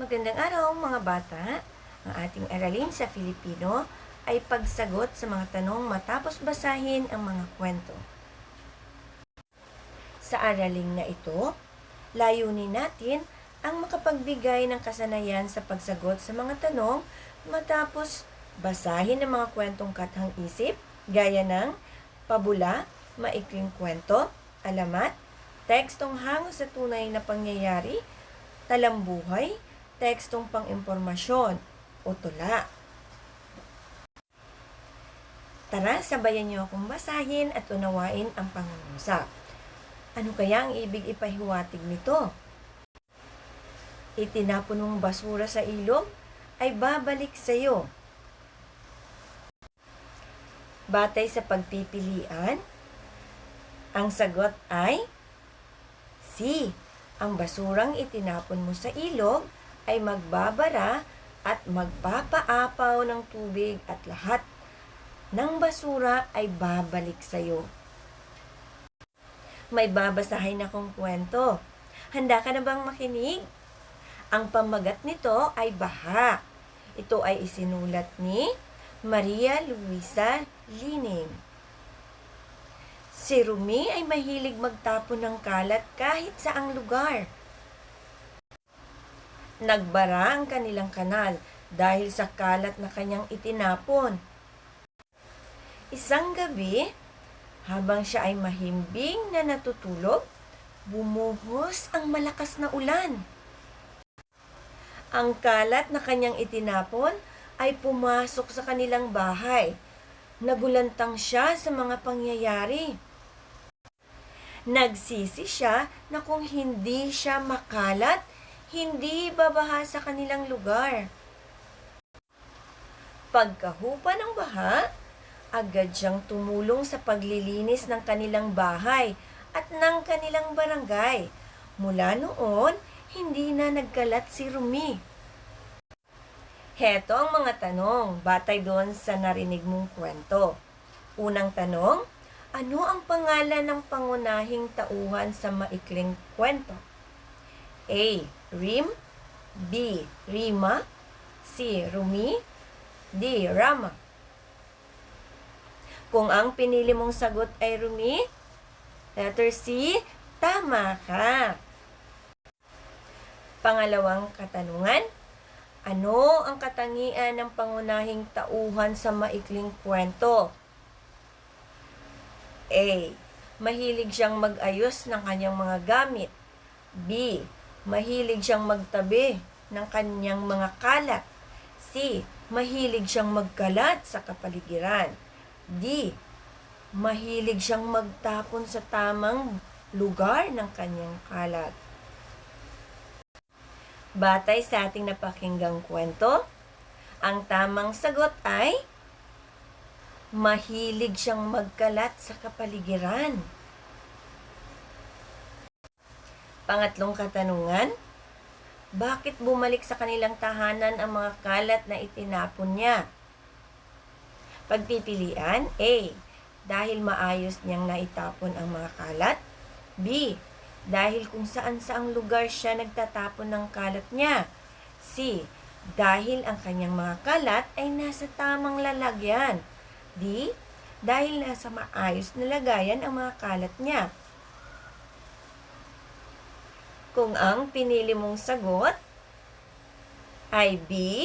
Magandang araw mga bata. Ang ating aralin sa Filipino ay pagsagot sa mga tanong matapos basahin ang mga kwento. Sa araling na ito, layunin natin ang makapagbigay ng kasanayan sa pagsagot sa mga tanong matapos basahin ang mga kwentong kathang isip gaya ng pabula, maikling kwento, alamat, tekstong hango sa tunay na pangyayari, talambuhay, tekstong pang-impormasyon o tula. Tara, sabayan niyo akong basahin at unawain ang pangungusap. Ano kaya ang ibig ipahiwatig nito? Itinapon mong basura sa ilog ay babalik sa iyo. Batay sa pagpipilian, ang sagot ay C. Ang basurang itinapon mo sa ilog ay magbabara at magpapaapaw ng tubig at lahat ng basura ay babalik sa iyo. May babasahin akong kwento. Handa ka na bang makinig? Ang pamagat nito ay baha. Ito ay isinulat ni Maria Luisa Lining. Si Rumi ay mahilig magtapon ng kalat kahit saang lugar. Nagbara ang kanilang kanal dahil sa kalat na kanyang itinapon. Isang gabi, habang siya ay mahimbing na natutulog, bumuhos ang malakas na ulan. Ang kalat na kanyang itinapon ay pumasok sa kanilang bahay. Nagulantang siya sa mga pangyayari. Nagsisi siya na kung hindi siya makalat, hindi babaha sa kanilang lugar. Pagkahupa ng baha, agad siyang tumulong sa paglilinis ng kanilang bahay at ng kanilang barangay. Mula noon, hindi na nagkalat si Rumi. Heto ang mga tanong batay doon sa narinig mong kwento. Unang tanong, ano ang pangalan ng pangunahing tauhan sa maikling kwento? A. Rim B. Rima C. Rumi D. Rama Kung ang pinili mong sagot ay Rumi, letter C, tama ka. Pangalawang katanungan, ano ang katangian ng pangunahing tauhan sa maikling kwento? A. Mahilig siyang mag-ayos ng kanyang mga gamit. B. Mahilig siyang magtabi ng kanyang mga kalat. C. Mahilig siyang magkalat sa kapaligiran. D. Mahilig siyang magtapon sa tamang lugar ng kanyang kalat. Batay sa ating napakinggang kwento, ang tamang sagot ay mahilig siyang magkalat sa kapaligiran. Pangatlong katanungan, bakit bumalik sa kanilang tahanan ang mga kalat na itinapon niya? Pagpipilian, A. Dahil maayos niyang naitapon ang mga kalat. B. Dahil kung saan saang lugar siya nagtatapon ng kalat niya. C. Dahil ang kanyang mga kalat ay nasa tamang lalagyan. D. Dahil nasa maayos na lagayan ang mga kalat niya. Kung ang pinili mong sagot ay B,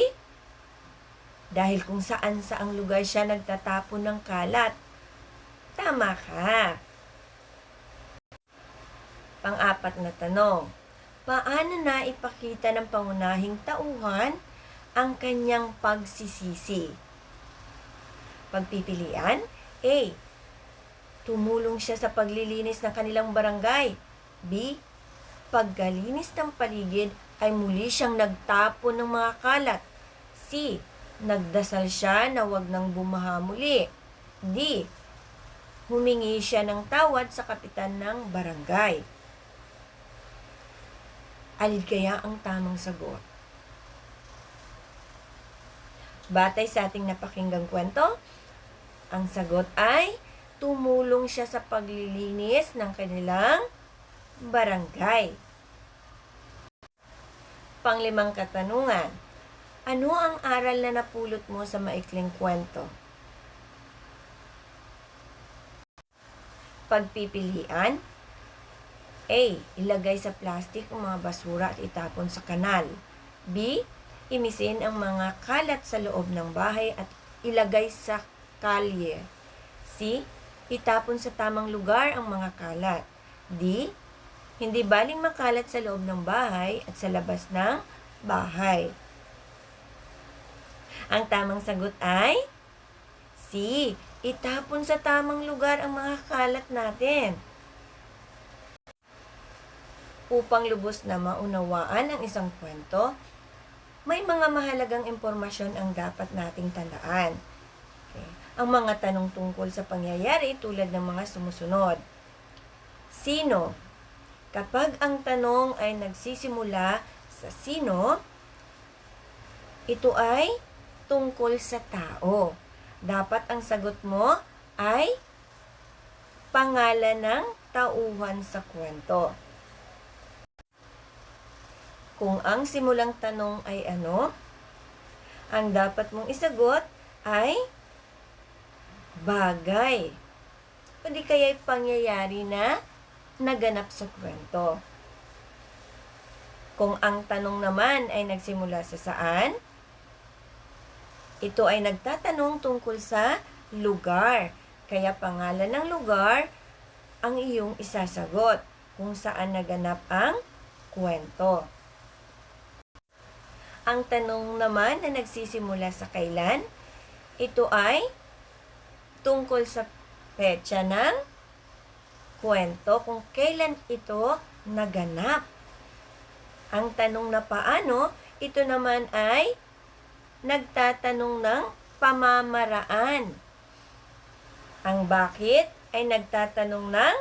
dahil kung saan saang lugar siya nagtatapon ng kalat. Tama ka. Pang-apat na tanong. Paano na ipakita ng pangunahing tauhan ang kanyang pagsisisi? Pagpipilian? A. Tumulong siya sa paglilinis ng kanilang barangay. B. Pagkalinis ng paligid ay muli siyang nagtapon ng mga kalat. C. Nagdasal siya na wag nang bumaha muli. D. Humingi siya ng tawad sa kapitan ng barangay. Alin kaya ang tamang sagot? Batay sa ating napakinggang kwento, ang sagot ay tumulong siya sa paglilinis ng kanilang barangay. Panglimang katanungan. Ano ang aral na napulot mo sa maikling kwento? Pagpipilian. A. Ilagay sa plastic ang mga basura at itapon sa kanal. B. Imisin ang mga kalat sa loob ng bahay at ilagay sa kalye. C. Itapon sa tamang lugar ang mga kalat. D. Hindi baling makalat sa loob ng bahay at sa labas ng bahay. Ang tamang sagot ay C. Itapon sa tamang lugar ang mga kalat natin. Upang lubos na maunawaan ang isang kwento, may mga mahalagang impormasyon ang dapat nating tandaan. Okay. Ang mga tanong tungkol sa pangyayari tulad ng mga sumusunod. Sino? Kapag ang tanong ay nagsisimula sa sino, ito ay tungkol sa tao. Dapat ang sagot mo ay pangalan ng tauhan sa kwento. Kung ang simulang tanong ay ano, ang dapat mong isagot ay bagay. O di kaya pangyayari na naganap sa kwento. Kung ang tanong naman ay nagsimula sa saan, ito ay nagtatanong tungkol sa lugar. Kaya pangalan ng lugar ang iyong isasagot kung saan naganap ang kwento. Ang tanong naman na nagsisimula sa kailan, ito ay tungkol sa petsa ng kwento kung kailan ito naganap. Ang tanong na paano, ito naman ay nagtatanong ng pamamaraan. Ang bakit ay nagtatanong ng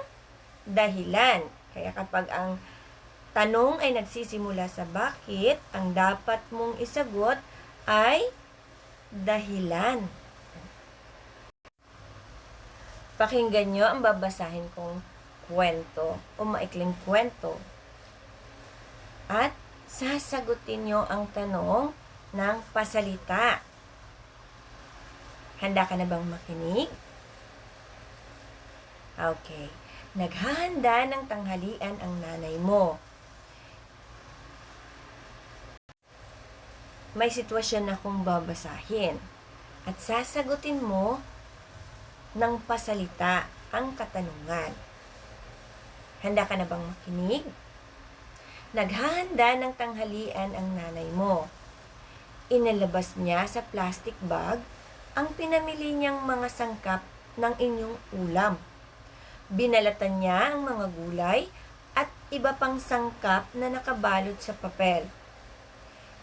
dahilan. Kaya kapag ang tanong ay nagsisimula sa bakit, ang dapat mong isagot ay dahilan. Pakinggan nyo ang babasahin kong kwento o maikling kwento. At sasagutin nyo ang tanong ng pasalita. Handa ka na bang makinig? Okay. Naghahanda ng tanghalian ang nanay mo. May sitwasyon akong babasahin at sasagutin mo ng pasalita ang katanungan. Handa ka na bang makinig? Naghahanda ng tanghalian ang nanay mo. Inalabas niya sa plastic bag ang pinamili niyang mga sangkap ng inyong ulam. Binalatan niya ang mga gulay at iba pang sangkap na nakabalot sa papel.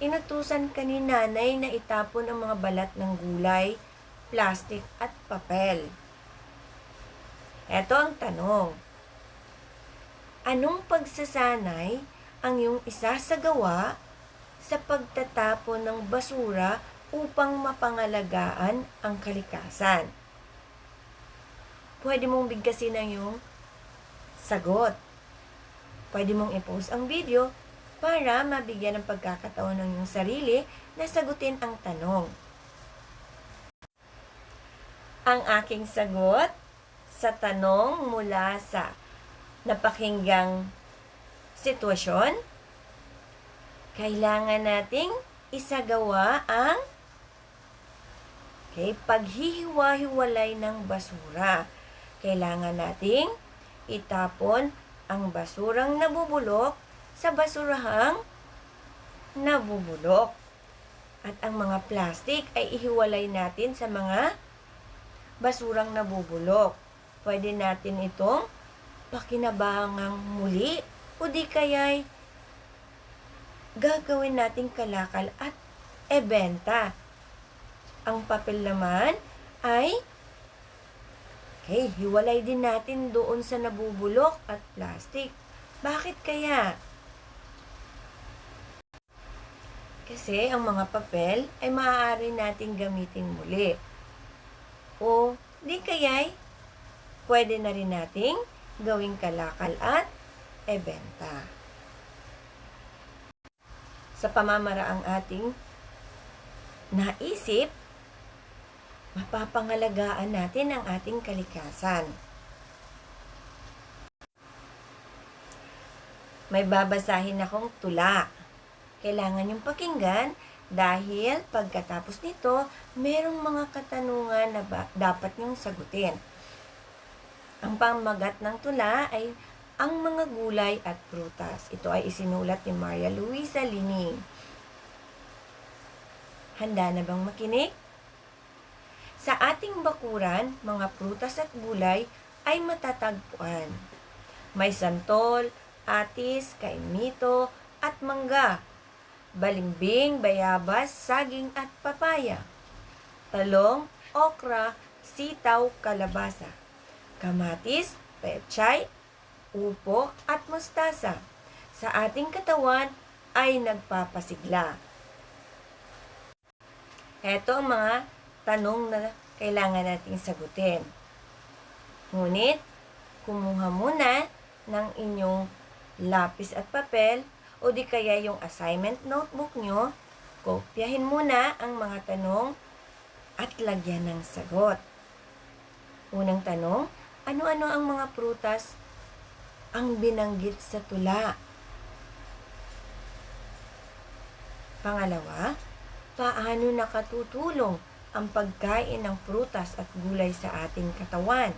Inutusan ka ni nanay na itapon ang mga balat ng gulay, plastic at papel. Ito ang tanong. Anong pagsasanay ang iyong isasagawa sa pagtatapon ng basura upang mapangalagaan ang kalikasan? Pwede mong bigkasin ang iyong sagot. Pwede mong i-post ang video para mabigyan ng pagkakataon ng iyong sarili na sagutin ang tanong. Ang aking sagot sa tanong mula sa napakinggang sitwasyon, kailangan nating isagawa ang okay, paghihiwa-hiwalay ng basura. Kailangan nating itapon ang basurang nabubulok sa basurahang nabubulok. At ang mga plastic ay ihiwalay natin sa mga basurang nabubulok. Pwede natin itong pakinabangang muli o di kaya'y gagawin nating kalakal at ebenta. Ang papel naman ay okay, hiwalay din natin doon sa nabubulok at plastic. Bakit kaya? Kasi ang mga papel ay maaari nating gamitin muli. O di kaya'y pwede na rin nating gawing kalakal at ebenta. sa pamamaraang ating naisip, mapapangalagaan natin ang ating kalikasan. May babasahin akong tula. Kailangan yung pakinggan dahil pagkatapos nito, merong mga katanungan na dapat niyong sagutin. Ang pamagat ng tula ay ang mga gulay at prutas. Ito ay isinulat ni Maria Luisa Lining. Handa na bang makinig? Sa ating bakuran, mga prutas at gulay ay matatagpuan. May santol, atis, kaimito, at mangga, balimbing, bayabas, saging at papaya, talong, okra, sitaw, kalabasa, kamatis, pechay, upo at mustasa. Sa ating katawan ay nagpapasigla. Ito ang mga tanong na kailangan nating sagutin. Ngunit, kumuha muna ng inyong lapis at papel o di kaya yung assignment notebook nyo, kopyahin muna ang mga tanong at lagyan ng sagot. Unang tanong, ano-ano ang mga prutas ang binanggit sa tula? Pangalawa, paano nakatutulong ang pagkain ng prutas at gulay sa ating katawan?